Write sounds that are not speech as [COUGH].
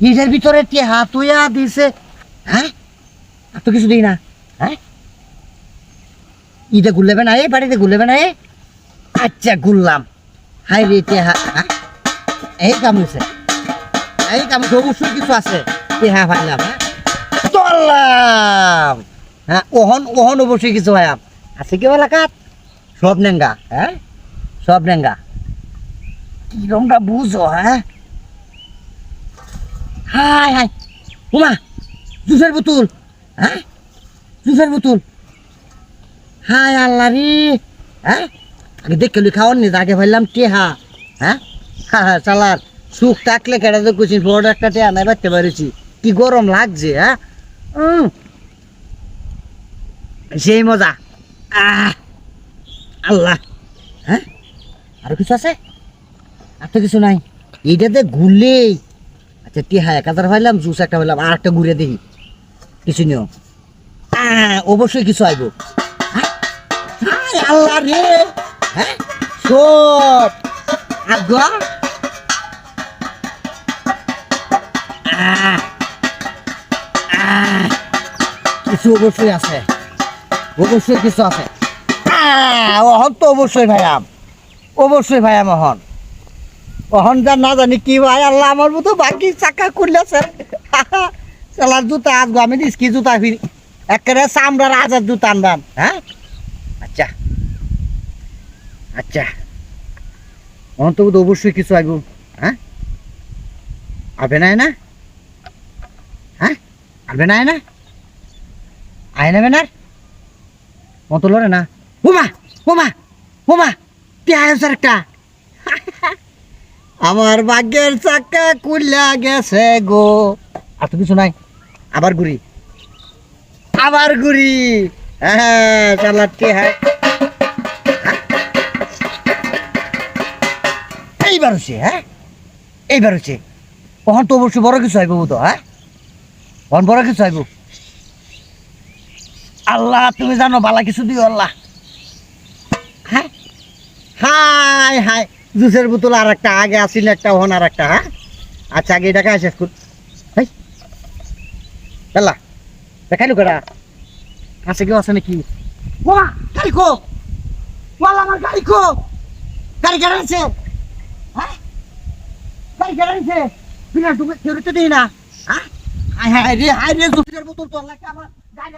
নিজের ভিতরে টেহা তুইয়া দিছে? হ্যাঁ? আর তো কিছু দিই না। হ্যাঁ? ইটা গুললেবে না এ বাড়িতে গুললেবে না এ আচ্ছা গুললাম। হাই রে টেহা হ্যাঁ? এই কাম হয়েছে এই কাম অবশ্যই কিছু আছে। টেহা পাইলাম হ্যাঁ? চললাম। হ্যাঁ ওহন ওহন অবশ্যই কিছু হয় আছে কেউ এলাকাত সব নেঙ্গা হ্যাঁ? সব নেঙ্গা কিরমটা বুঝো হ্যাঁ? Hi high. উমা জুসের বোতল। হ্যাঁ? জুসের বোতল। হাই, আল্লাহ রে। হ্যাঁ? আগে দেখে লই খাওয়ার নি, আগে ভাবলাম টেহা। হ্যাঁ? হ্যাঁ হ্যাঁ চালার। সুখ থাকলে কেটে তো কুচিন বড় একটা টেহা নাই বাড়তে পারেছি কি গরম লাগছে হ্যাঁ। সেই মজা। আল্লাহ। হ্যাঁ? আরও কিছু আছে? আর তো কিছু নাই। এইটাতে ঘুরলেই আচ্ছা টিহা এক হাজার পাইলাম জুস একটা পাইলাম আর একটা ঘুরে দেখি। কিছু নিও। আহ, অবশ্যই কিছু আইব। হ্যাঁ? আল্লাহ রে! হ্যাঁ কিছু অবশ্যই আছে। অবশ্যই কিছু আছে। আহ, অহন তো অবশ্যই ভাইয়াম। অবশ্যই ভাইয়াম অহন। অহন না জানি কি ভাই আল্লাহ আমার মতো বাকি চাকা করলে স্যার [LAUGHS] জুতা আসব আমি কি জুতা ফিরি। একেবারে চামড়ার হাজার জুতা আনবাম হ্যাঁ? আচ্ছা। আচ্ছা। অহন তো অবশ্যই কিছু আইব হ্যাঁ? আবে নাই না? হ্যাঁ? আবে নাই না? আয় নেবে না মতো লড়ে না। বোমা! বোমা! বোমা! কে আয় স্যার একটা? আমার ভাগ্যের চাকা কুল্লা গেছে গো। আর তো কিছু নাই। আবার ঘুরি। আবার ঘুরি। হ্যাঁ চালাতে হ্যাঁ। এইবার হচ্ছে হ্যাঁ? এইবার হচ্ছে। কখন তো অবশ্যই বড় কিছু আইব তো হ্যাঁ? কখন বড় কিছু আইব আল্লাহ, তুমি জানো, বালা কিছু দিও, আল্লাহ। হ্যাঁ? Hi hi. জুসের বোতল আর একটা আগে আসিল একটা ওহন আর একটা হ্যাঁ? আচ্ছা আগে এটা শেষ কর বেলা, দেখাইলো কেডা? কাছে কেউ আছে নাকি? আমার গাড়ি আছে হ্যাঁ? আছে না। হ্যাঁ? রে হাই রে, জুসের বোতল তো আমার। গাড়ি